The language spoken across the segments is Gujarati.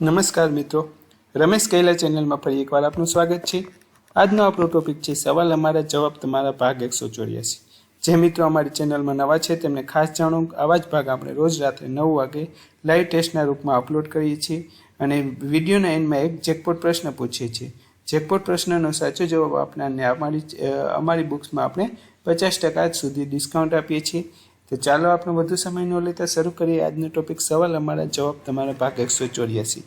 નમસ્કાર મિત્રો. રમેશ કૈલા ચેનલમાં ફરી એકવાર આપનું સ્વાગત છે. આજનો આપણો ટોપિક છે સવાલ અમારા જવાબ તમારા ભાગ એકસો ચોર્યાસી. જે મિત્રો અમારી ચેનલમાં નવા છે તેમને ખાસ જાણો આવા જ ભાગ આપણે રોજ રાત્રે નવ વાગે લાઈવ ટેસ્ટના રૂપમાં અપલોડ કરીએ છીએ અને વિડીયોના એન્ડમાં એક જેકપોટ પ્રશ્ન પૂછીએ છીએ. જેકપોટ પ્રશ્નનો સાચો જવાબ આપનારને અમારી અમારી બુક્સમાં આપણે પચાસ ટકા સુધી ડિસ્કાઉન્ટ આપીએ છીએ. તો ચાલો આપણે વધુ સમય ન લેતા શરૂ કરીએ આજનો ટોપિક સવાલ. અમારા જવાબ તમારા ભાગ એકસો ચોર્યાસી.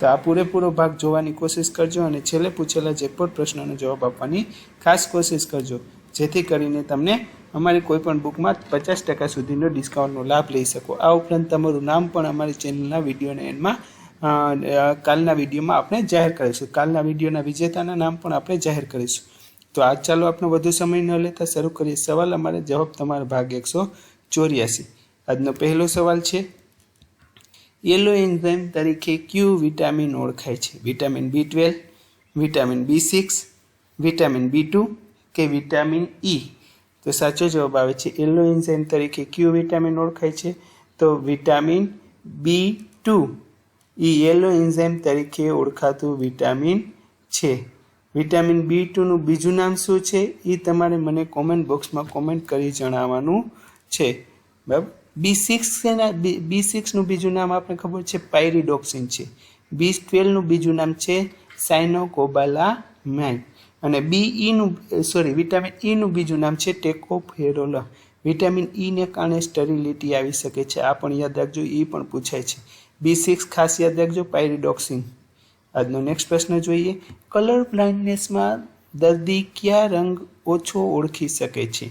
તો આ પૂરેપૂરો ભાગ જોવાની કોશિશ કરજો અને છેલ્લે પૂછેલા જે પણ પ્રશ્નોનો જવાબ આપવાની ખાસ કોશિશ કરજો. જેથી કરીને તમને અમારી કોઈ પણ બુકમાં પચાસ ટકા સુધીનો ડિસ્કાઉન્ટનો લાભ લઈ શકો. આ ઉપરાંત તમારું નામ પણ અમારી ચેનલના વિડીયોના એન્ડમાં કાલના વિડીયોમાં આપણે જાહેર કરીશું. કાલના વિડીયોના વિજેતાના નામ પણ આપણે જાહેર કરીશું. તો આજ ચાલો આપણે વધુ સમય ન લેતા શરૂ કરીએ. સવાલ, અમારે જવાબ તમારા ભાગ એકસો ચોર્યાસી. આજનો પહેલો સવાલ છે યેલો એન્ઝાઇમ તરીકે ક્યુ વિટામિન ઓળખાય છે? Vitamin B twelve, vitamin B six, vitamin B two કે વિટામિન ઈ? તો સાચો જવાબ આવે છે યેલો એન્ઝાઇમ તરીકે ક્યુ વિટામિન ઓળખાય છે? તો વિટામિન બી ટુ. ઈ યેલો એન્ઝાઇમ તરીકે ઓળખાતું વિટામિન છે. વિટામિન બી ટુનું બીજું નામ શું છે? એ તમારે મને કોમેન્ટ બોક્સમાં કોમેન્ટ કરી જણાવવાનું છે. બરાબર? બી સિક્સ એના બી સિક્સનું બીજું નામ આપણે ખબર છે? પાયરીડોક્સિન છે. બી ટ્વેલ્વનું બીજું નામ છે સાયનોકોબાલામાઇન અને બી ઈનું સોરી, વિટામિન ઈનું બીજું નામ છે ટેકોફેરોલા. વિટામિન ઈને કારણે સ્ટરીલિટી આવી શકે છે. આ પણ યાદ રાખજો એ પણ પૂછાય છે. બી સિક્સ ખાસ યાદ રાખજો, પાયરીડોક્સિન. આજનો નેક્સ્ટ પ્રશ્ન જોઈએ. કલર બ્લાઇન્ડનેસમાં દર્દી કયા રંગ ઓછો ઓળખી શકે છે?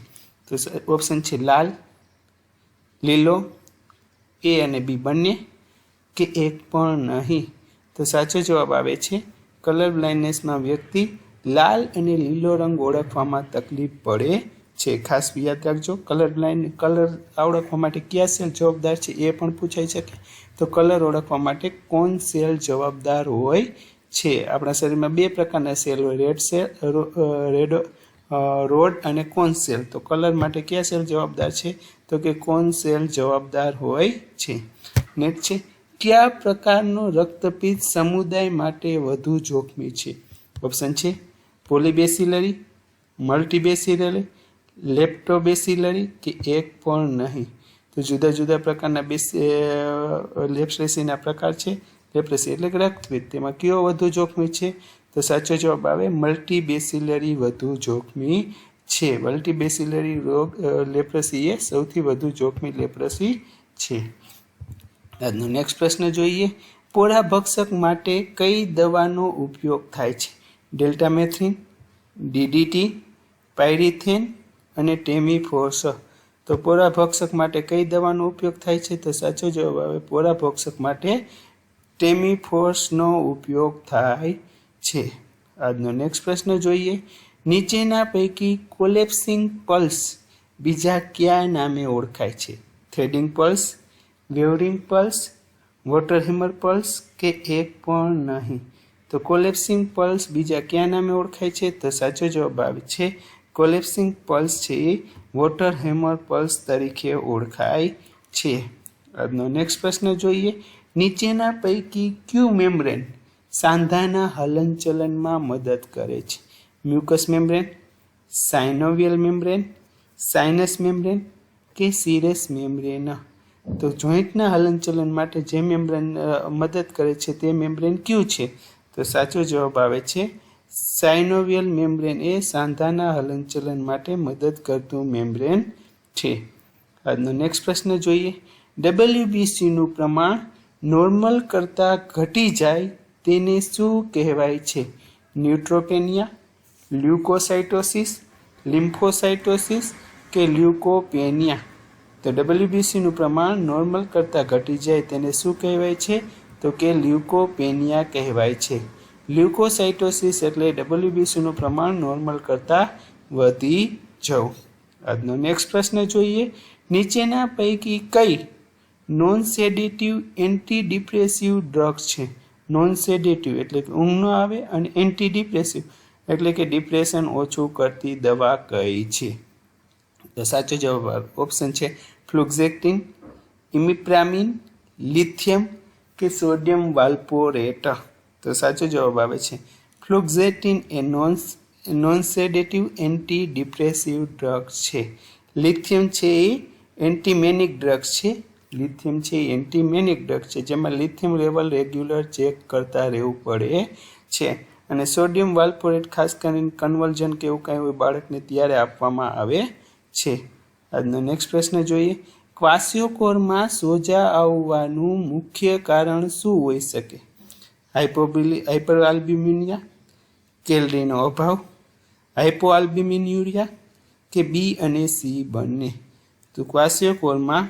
તો ઓપ્શન છે લાલ લીલો, એ અને બી બંને, કે એક પણ નહીં. તો સાચો જવાબ આવે છે કલર બ્લાઇન્ડનેસમાં વ્યક્તિ લાલ અને લીલો રંગ ઓળખવામાં તકલીફ પડે છે. ખાસ યાદ રાખજો કલર બ્લાઇન્ડ કલર ઓળખવા માટે કયા સેલ જવાબદાર છે એ પણ પૂછાઈ શકે. તો કલર ઓળખવા માટે કોણ સેલ જવાબદાર હોય છે? આપણા શરીરમાં બે પ્રકારના સેલ હોય રેડ સેલ રેડ રોડ અને કોન સેલ તો કલર માટે કયા સેલ જવાબદાર છે? તો કે કોન સેલ જવાબદાર હોય છે? નેક્સ્ટ છે, કયા પ્રકારનો રક્તપિત્ત સમુદાય માટે વધુ જોખમી છે? ઓપ્શન છે, પોલીબેસિલરી, મલ્ટીબેસિલરી, લેપ્ટોબેસિલરી કે એક પણ નહીં. તો જુદા જુદા પ્રકારના બેસી લેપ્સરેસીના પ્રકાર છે, લેપ્રેસી એટલે કે રક્તપિત્ત. તેમાં કયો વધુ જોખમી છે? તો સાચો જવાબ આવે, મલ્ટીબેસિલરી વધુ જોખમી છે. મલ્ટીબેસિલરી રોગ લેપ્રસી એ સૌથી વધુ જોખમી લેપ્રસી છે. આજનો નેક્સ્ટ પ્રશ્ન જોઈએ. પોળા ભક્ષક માટે કઈ દવાનો ઉપયોગ થાય છે? ડેલ્ટામેથ્રિન ડીડીટી પાયરીથેન અને ટેમીફોસ તો પોરા ભક્ષક માટે કઈ દવાનો ઉપયોગ થાય છે? તો સાચો જવાબ આવે પોરા ભક્ષક માટે ટેમીફોર્સનો ઉપયોગ થાય છે. આજનો નેક્સ્ટ પ્રશ્ન જોઈએ. નીચેના પૈકી કોલેપ્સિંગ પલ્સ બીજા કયા નામે ઓળખાય છે? Threading pulse, wavering pulse, water hammer pulse કે એક પણ નહીં? તો કોલેપ્સિંગ પલ્સ બીજા કયા નામે ઓળખાય છે? તો સાચો જવાબ આવે છે, કોલેપ્સિંગ પલ્સ છે એ વોટર હેમર પલ્સ તરીકે ઓળખાય છે. આજનો નેક્સ્ટ પ્રશ્ન જોઈએ. નીચેના પૈકી ક્યુ મેમ્બ્રેન સાંધાના હલનચલનમાં મદદ કરે છે? Mucus membrane synovial membrane sinus membrane કે સિરસ મેમ્બ્રેન તો જોઈન્ટના હલનચલન માટે જે મેમ્બ્રેન મદદ કરે છે તે મેમ્બ્રેન ક્યુ છે. તો સાચો જવાબ આવે છે સાઇનોવિયલ મેમ્બ્રેન એ સાંધાના હલનચલન માટે મદદ કરતું મેમ્બ્રેન છે. આજનો નેક્સ્ટ પ્રશ્ન જોઈએ. ડબલ્યુબીસીનું પ્રમાણ નોર્મલ કરતાં ઘટી જાય તેને શું કહેવાય છે? ન્યુટ્રોપેનિયા લ્યુકોસાઇટોસિસ, લિમ્ફોસાઇટોસિસ કે લ્યુકોપેનિયા? તો ડબલ્યુબીસીનું પ્રમાણ નોર્મલ કરતાં ઘટી જાય તેને શું કહેવાય છે? તો કે લ્યુકોપેનિયા કહેવાય છે. લ્યુકોસાઇટોસિસ એટલે ડબલ્યુબીસીનું પ્રમાણ નોર્મલ કરતાં વધી જવું. આજનો નેક્સ્ટ પ્રશ્ન જોઈએ. નીચેના પૈકી કઈ non sedative anti depressive drugs છે? નોન સેડેટિવ એટલે કે ઊંઘ ન આવે અને એન્ટી ડિપ્રેસિવ એટલે કે ડિપ્રેશન ઓછું કરતી દવા કઈ છે? તો સાચો જવાબ ઓપ્શન છે ફ્લુક્ઝેક્ટિન ઇમિપ્રામિન લિથિયમ કે સોડિયમ વાલ્પોરેટ તો સાચો જવાબ આવે છે ફ્લુક્ઝેટિન એ non nonsedative anti depressive drug છે. લિથિયમ છે એ એન્ટીમેનિક ડ્રગ છે. લિથિયમ છે એ એન્ટીમેનિક ડ્રગ છે. જેમાં લિથિયમ લેવલ રેગ્યુલર ચેક કરતા રહેવું પડે છે. અને સોડિયમ વાલ્પોરેટ ખાસ કરીને કન્વર્જન કે એવું કાંઈ હોય બાળકને ત્યારે આપવામાં આવે છે. આજનો નેક્સ્ટ પ્રશ્ન જોઈએ. ક્વાસિયોકોરમાં સોજા આવવાનું મુખ્ય કારણ શું હોઈ શકે? હાઇપોબિલી હાઇપર આલ્બ્યુમિનિયા કેલરીનો અભાવ હાઇપો આલ્બ્યુમિન્યુરિયા કે બી અને સી બંને? તો ક્વાસિયોકોરમાં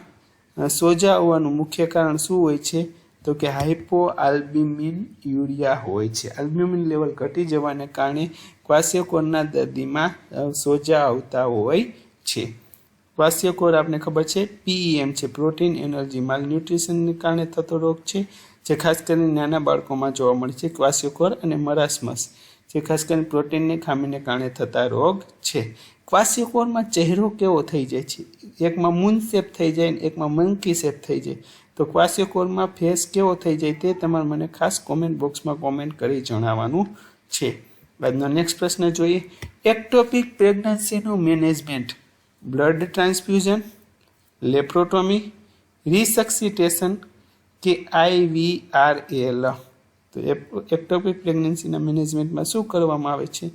સોજા આવવાનું મુખ્ય કારણ શું હોય છે? તો કે હાઇપો આલ્બ્યુમિન યુરિયા હોય છે. આલ્બ્યુમિન લેવલ ઘટી જવાને કારણે ક્વાસ્યકોરના દર્દીમાં સોજા આવતા હોય છે. ક્વાસ્યકોર આપણે ખબર છે? પીઈએમ છે. પ્રોટીન, એનર્જી, માલન્યુટ્રિશનને કારણે થતો રોગ છે, જે ખાસ કરીને નાના બાળકોમાં જોવા મળે છે. ક્વાસ્યકોર અને મરાસમસ, જે ખાસ કરીને પ્રોટીનની ખામીને કારણે થતા રોગ છે. ક્વાસ્યકોરમાં ચહેરો કેવો થઈ જાય છે? એકમાં મૂન શેપ થઈ જાય ને એકમાં મંકી શેપ થઈ જાય. તો ક્વાસિયોકોરમાં ફેસ કેવો થઈ જાય તે તમારે મને ખાસ કોમેન્ટ બોક્સમાં કોમેન્ટ કરી જણાવવાનું છે. આજનો નેક્સ્ટ પ્રશ્ન જોઈએ. Ectopic પ્રેગ્નન્સીનું management blood transfusion laparotomy resuscitation કે આઈવીઆરએલ તો એક્ટોપિક પ્રેગ્નન્સીના મેનેજમેન્ટમાં શું કરવામાં આવે છે?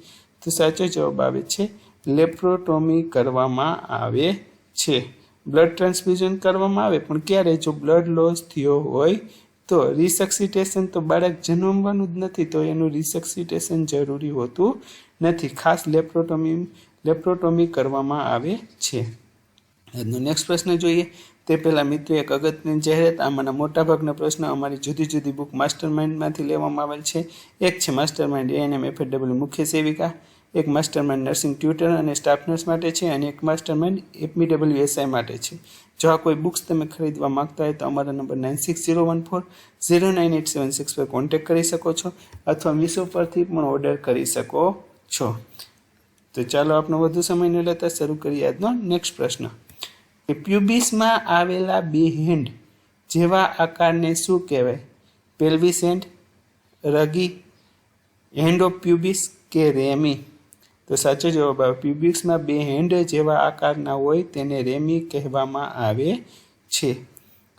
તો સાચો જવાબ આવે છે લેપ્રોટોમી કરવામાં આવે છે. બ્લડ ટ્રાન્સફ્યુઝન કરવામાં આવે, પણ ક્યારે? જો બ્લડ લોસ થયો હોય, તો રિસક્સિટેશન તો બાળક જન્મવાનું જ નથી, તો એનું રિસક્સિટેશન જરૂરી હોતું નથી. ખાસ લેપ્રોટોમી લેપ્રોટોમી કરવામાં આવે છે. આજનો નેક્સ્ટ પ્રશ્ન જોઈએ. તે પહેલાં મિત્રો એક અગત્યની જાહેરાત, આમાંના મોટાભાગના પ્રશ્ન અમારી જુદી જુદી બુક માસ્ટર માઇન્ડમાંથી લેવામાં આવેલ છે. એક છે માસ્ટર માઇન્ડ એએનએમ એફએડબલ્યુ મુખ્ય સેવિકા એક માસ્ટરમાઇન્ડ નર્સિંગ ટ્યુટર અને સ્ટાફ નર્સ માટે છે અને એક માસ્ટરમાઇન્ડ એપીડબલ્યુ એસઆઈ માટે છે. જો આ કોઈ બુક્સ તમે ખરીદવા માંગતા હોય તો અમારા number nine six zero one four, zero nine eight seven six પર કોન્ટેક્ટ કરી શકો છો અથવા મીશો પરથી પણ ઓર્ડર કરી શકો છો. તો ચાલો આપણો વધુ સમય ન લેતા શરૂ કરીએ આજનો નેક્સ્ટ પ્રશ્ન. કે પ્યુબિસમાં આવેલા બે હેન્ડ જેવા આકારને શું કહેવાય? પેલ્વિસ હેન્ડ, રગી હેન્ડ ઓફ પ્યુબિસ કે રેમી? તો સાચો જવાબ આવે પ્યુબિક્સમાં બે હેન્ડ જેવા આકારના હોય તેને રેમી કહેવામાં આવે છે.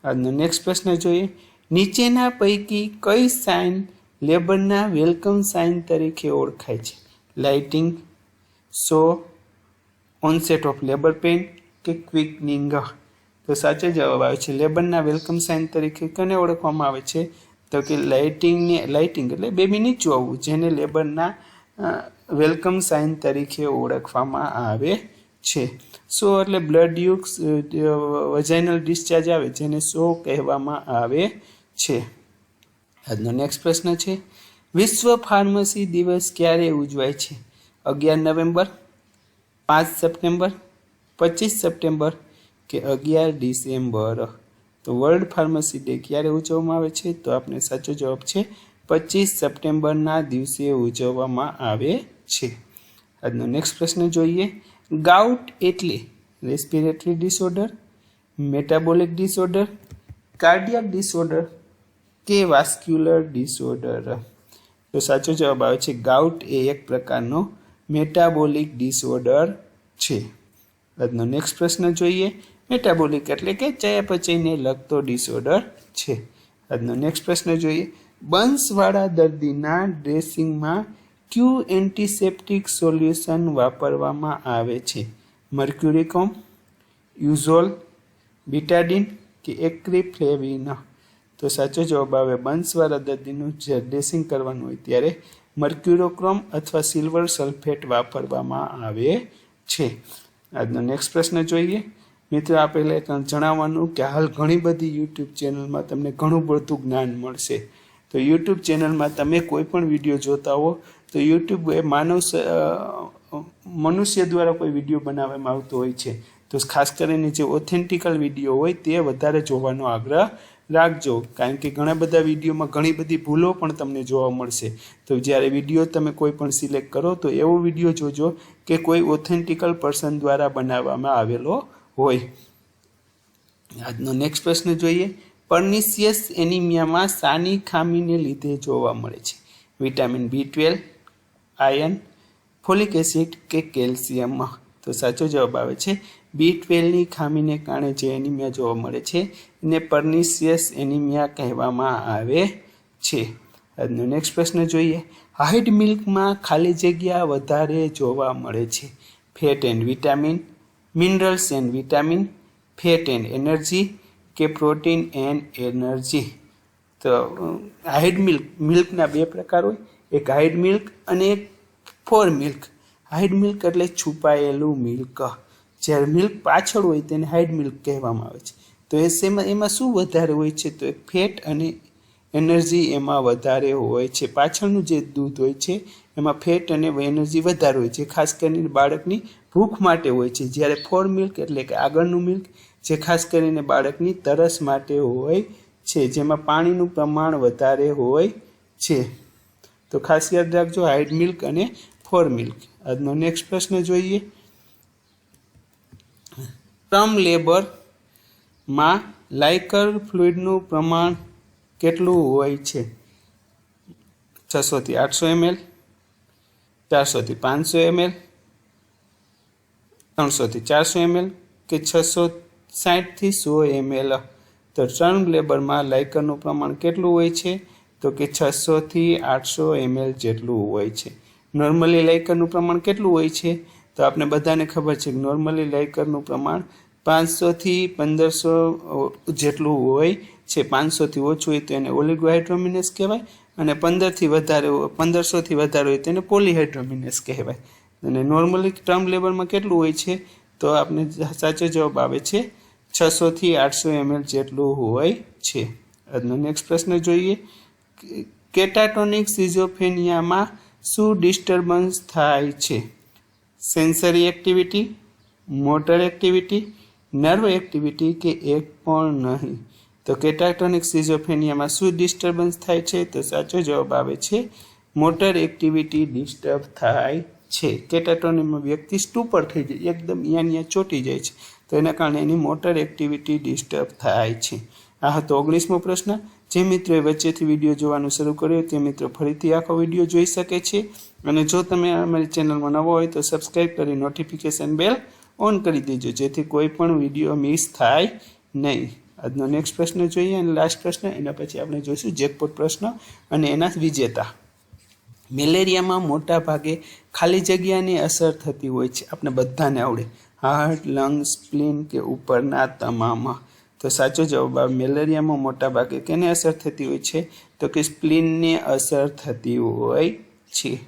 આજનો નેક્સ્ટ પ્રશ્ન જોઈએ. નીચેના પૈકી કઈ સાઇન લેબરના વેલકમ સાઇન તરીકે ઓળખાય છે? Lightening show onset of labour pain કે ક્વિકનિંગ તો સાચો જવાબ આવે છે, લેબરના વેલકમ સાઇન તરીકે કોને ઓળખવામાં આવે છે? તો કે લાઇટિંગને, લાઇટિંગ એટલે બેબી નીચું આવવું જેને લેબરના વેલકમ સાઇન તરીકે ઓળખવામાં આવે છે. સો એટલે બ્લડ યુક્સ વજાઇનલ ડિસ્ચાર્જ આવે જેને સો કહેવામાં આવે છે. આજનો નેક્સ્ટ પ્રશ્ન છે, વિશ્વ ફાર્મસી દિવસ ક્યારે ઉજવાય છે? અગિયાર નવેમ્બર, પાંચ સપ્ટેમ્બર, પચીસ સપ્ટેમ્બર કે અગિયાર ડિસેમ્બર? તો વર્લ્ડ ફાર્મસી ડે ક્યારે ઉજવવામાં આવે છે? તો આપણે સાચો જવાબ છે પચીસ સપ્ટેમ્બરના દિવસે ઉજવવામાં આવે છે. આજનો નેક્સ્ટ પ્રશ્ન જોઈએ. ગાઉટ એટલે respiratory disorder metabolic disorder cardiac disorder કે વાસ્ક્યુલર ડિસઓર્ડર તો સાચો જવાબ આવે છે ગાઉટ એ એક પ્રકારનો મેટાબોલિક ડિસઓર્ડર છે. આજનો નેક્સ્ટ પ્રશ્ન જોઈએ. મેટાબોલિક એટલે કે ચયાપચયને લગતો ડિસઓર્ડર છે. આજનો નેક્સ્ટ પ્રશ્ન જોઈએ. બંસવાળા દર્દીના ડ્રેસિંગમાં ક્યુ એન્ટિસેપ્ટિક સોલ્યુશન વાપરવામાં આવે છે. મર્ક્યુરિકોમ, યુઝોલ, બિટાડિન કે એક્રિફ્લેવિન તો સાચો જવાબ આવે બંસવાળા દર્દીનું જે ડ્રેસિંગ કરવાનું હોય ત્યારે મર્ક્યુરોક્રોમ અથવા સિલ્વર સલ્ફેટ વાપરવામાં આવે છે. આજનો નેક્સ્ટ પ્રશ્ન જોઈએ. મિત્રો આ પહેલાં જણાવવાનું કે હાલ ઘણી બધી યુટ્યુબ ચેનલમાં તમને ઘણું બધું જ્ઞાન મળશે. તો યુટ્યુબ ચેનલમાં તમે કોઈ પણ વીડિયો જોતા હો, તો યુટ્યુબ એ માનવ મનુષ્ય દ્વારા કોઈ વીડિયો બનાવવામાં આવતો હોય છે. તો ખાસ કરીને જે ઓથેન્ટિકલ વીડિયો હોય તે વધારે જોવાનો આગ્રહ રાખજો. કારણ કે ઘણા બધા વિડીયોમાં ઘણી બધી ભૂલો પણ તમને જોવા મળશે. તો જ્યારે વીડિયો તમે કોઈ પણ સિલેક્ટ કરો, તો એવો વીડિયો જોજો કે કોઈ ઓથેન્ટિકલ પર્સન દ્વારા બનાવવામાં આવેલો હોય. આજનો નેક્સ્ટ પ્રશ્ન જોઈએ. પર્નિશિયસ એનિમિયામાં સાની ખામીને લીધે જોવા મળે છે. Vitamin B twelve iron folic acid કે કેલ્શિયમમાં તો સાચો જવાબ આવે છે બી ટ્વેલ્વની ખામીને કારણે જે એનિમિયા જોવા મળે છે એને પર્નિશિયસ એનિમિયા કહેવામાં આવે છે. આજનો નેક્સ્ટ પ્રશ્ન જોઈએ. હાઇડ મિલ્કમાં ખાલી જગ્યા વધારે જોવા મળે છે. Fat and vitamin, minerals and vitamin, fat and energy કે પ્રોટીન એન્ડ એનર્જી. તો હાઇડ મિલ્ક, મિલ્કના બે પ્રકાર હોય. એક હાઇડ મિલ્ક અને એક ફોર મિલ્ક. હાઇડ મિલ્ક એટલે છુપાયેલું મિલ્ક. જ્યારે મિલ્ક પાછળ હોય તેને હાઇડ મિલ્ક કહેવામાં આવે છે. તો એ સેમાં, એમાં શું વધારે હોય છે? તો એ ફેટ અને એનર્જી એમાં વધારે હોય છે. પાછળનું જે દૂધ હોય છે, એમાં ફેટ અને એનર્જી વધારે હોય છે. ખાસ કરીને બાળકની ભૂખ માટે હોય છે. જ્યારે ફોર મિલ્ક એટલે કે આગળનું મિલ્ક જે ખાસ કરીને બાળકની તરસ માટે હોય છે, જેમાં પાણીનું પ્રમાણ વધારે હોય છે. તો ખાસ યાદ રાખજો, હાઇડ મિલ્ક અને ફોર મિલ્ક. આજનો નેક્સ્ટ પ્રશ્ન જોઈએ. ટર્મ લેબરમાં લાઇકર ફ્લુઇડનું પ્રમાણ કેટલું હોય છે? છસોથી આઠસો એમએલ, ચારસોથી પાંચસો એમએલ, ત્રણસોથી ચારસો એમએલ કે છસો સાઠથી સો એમએલ તો ટર્મ લેબરમાં લાઇકરનું પ્રમાણ કેટલું હોય છે? તો કે છસોથી આઠસો એમએલ જેટલું હોય છે. નોર્મલી લાઇકરનું પ્રમાણ કેટલું હોય છે? તો આપણે બધાને ખબર છે કે નોર્મલી લાઇકરનું પ્રમાણ પાંચસોથી પંદરસો જેટલું હોય છે. પાંચસોથી ઓછું હોય તો એને ઓલિગોહાઇડ્રોમિનસ કહેવાય અને પંદરથી વધારે પંદરસોથી વધારે હોય તો એને પોલીહાઇડ્રોમિનસ કહેવાય. અને નોર્મલી ટર્મ લેવલમાં કેટલું હોય છે? તો આપણે સાચો જવાબ આવે છે છસોથી આઠસો એમએલ જેટલું હોય છે. આજનો નેક્સ્ટ પ્રશ્ન જોઈએ. કેટાટોનિક સિઝોફેનિયામાં શું ડિસ્ટર્બન્સ થાય છે? Sensory activity motor activity nerve activity કે એક પણ નહીં? તો કેટાટોનિક સિઝોફેનિયામાં શું ડિસ્ટર્બન્સ થાય છે? તો સાચો જવાબ આવે છે મોટર એક્ટિવિટી ડિસ્ટર્બ થાય છે. કેટાટોનિકમાં વ્યક્તિ સ્ટુપર થઈ જાય, એકદમ અહીંયા ચોટી જાય છે. તો એના કારણે એની મોટર એક્ટિવિટી ડિસ્ટર્બ થાય છે. આ હતો ઓગણીસમો પ્રશ્ન. જે મિત્રોએ વચ્ચેથી વીડિયો જોવાનું શરૂ કર્યું તે મિત્રો ફરીથી આખો વીડિયો જોઈ શકે છે. અને જો તમે અમારી ચેનલમાં નવો હોય તો સબસ્ક્રાઈબ કરી નોટિફિકેશન બેલ ઓન કરી દેજો, જેથી કોઈ પણ વીડિયો મિસ થાય નહીં. આજનો નેક્સ્ટ પ્રશ્ન જોઈએ અને લાસ્ટ પ્રશ્ન, એના પછી આપણે જોઈશું જેકપોટ પ્રશ્ન અને એના વિજેતા. મેલેરિયામાં મોટા ભાગે ખાલી જગ્યાની અસર થતી હોય છે. આપણે બધાને આવડે. હાર્ટ લંગ સ્પ્લિન કે ઉપરના તમામ. તો સાચો જવાબ મેલેરિયામાં મોટા ભાગે કેને અસર થતી હોય છે? તો કે સ્પ્લિનને અસર થતી હોય છે.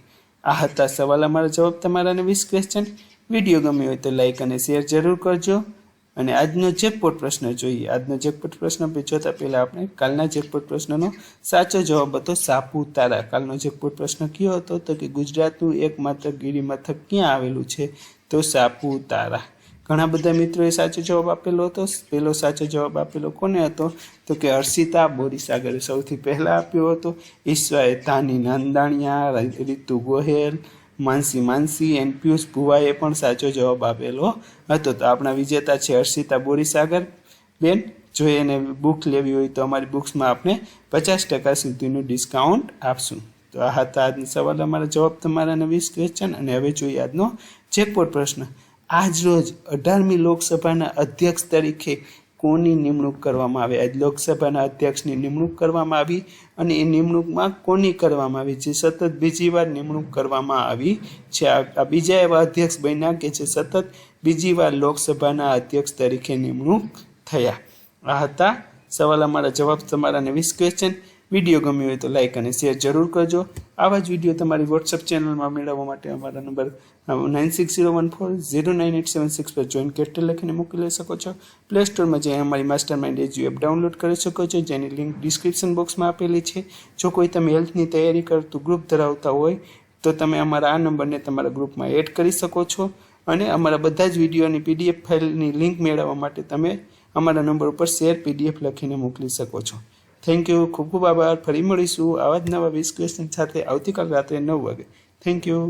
આ હતા સવાલ અમારા જવાબ તમારાને વીસ ક્વેશ્ચન વીડિયો ગમ્યો હોય તો લાઇક અને શેર જરૂર કરજો. અને આજનો જેકપોટ પ્રશ્ન જોઈએ. આજનો જેકપોટ પ્રશ્ન જોતા પહેલાં આપણે કાલના જેકપોટ પ્રશ્નનો સાચો જવાબ હતો સાપુતારા. કાલનો જેકપોટ પ્રશ્ન કયો હતો? તો કે ગુજરાતનું એકમાત્ર ગિરિમથક ક્યાં આવેલું છે? તો સાપુતારા. ઘણા બધા મિત્રોએ સાચો જવાબ આપેલો હતો. પહેલો સાચો જવાબ આપેલો કોને હતો? તો કે હર્ષિતા બોરીસાગરે સૌથી પહેલાં આપ્યો હતો. ઈશ્વરે ધાની નંદાણિયા રીતુ ગોહેલ, માનસી માનસી એન્ડ પિયુષ ભુવાએ પણ સાચો જવાબ આપેલો હતો. તો આપણા વિજેતા છે હર્ષિતા બોરીસાગર. બેન, જો એને બુક લેવી હોય તો અમારી બુક્સમાં આપણે પચાસ ટકા સુધીનું ડિસ્કાઉન્ટ આપશું. તો આ હતા આજનો સવાલ. અમારા જવાબ તમારા વીસ ક્વેશ્ચન અને હવે જોઈએ આજનો જેકપોટ પ્રશ્ન. આજ રોજ અઢારમી લોકસભાના અધ્યક્ષ તરીકે કોની નિમણૂક કરવામાં આવી? આજ લોકસભાના અધ્યક્ષની નિમણૂક કરવામાં આવી અને એ નિમણૂકમાં કોની કરવામાં આવી? જે સતત બીજી વાર નિમણૂક કરવામાં આવી છે. આ બીજા એવા અધ્યક્ષ બન્યા કે જે સતત બીજી વાર લોકસભાના અધ્યક્ષ તરીકે નિમણૂક થયા. આ હતા સવાલ અમારા, જવાબ તમારાને વીસ ક્વેશ્ચન વીડિયો ગમ્યો હોય તો લાઇક અને શેર જરૂર કરજો. આવા જ વીડિયો તમારી વોટ્સઅપ ચેનલમાં મેળવવા માટે અમારા number nine six zero one four zero nine eight seven six પર જોઈન કેટેલ લખીને મોકલી શકો છો. પ્લે સ્ટોરમાં જઈ અમારી master mind edu app download કરી શકો છો, જેની લિંક ડિસ્ક્રિપ્શન બોક્સમાં આપેલી છે. જો કોઈ તમે હેલ્થની તૈયારી કરતું ગ્રુપ ધરાવતા હોય, તો તમે અમારા આ નંબરને તમારા ગ્રુપમાં એડ કરી શકો છો અને અમારા બધા જ વિડીયોની પીડીએફ ફાઇલની લિંક મેળવવા માટે તમે અમારા નંબર ઉપર શેર પીડીએફ લખીને મોકલી શકો છો. થેન્ક યુ ખૂબ ખૂબ આભાર. ફરી મળીશું આવા જ નવા વીસ સાથે આવતીકાલ રાત્રે નવ વાગે. Thank you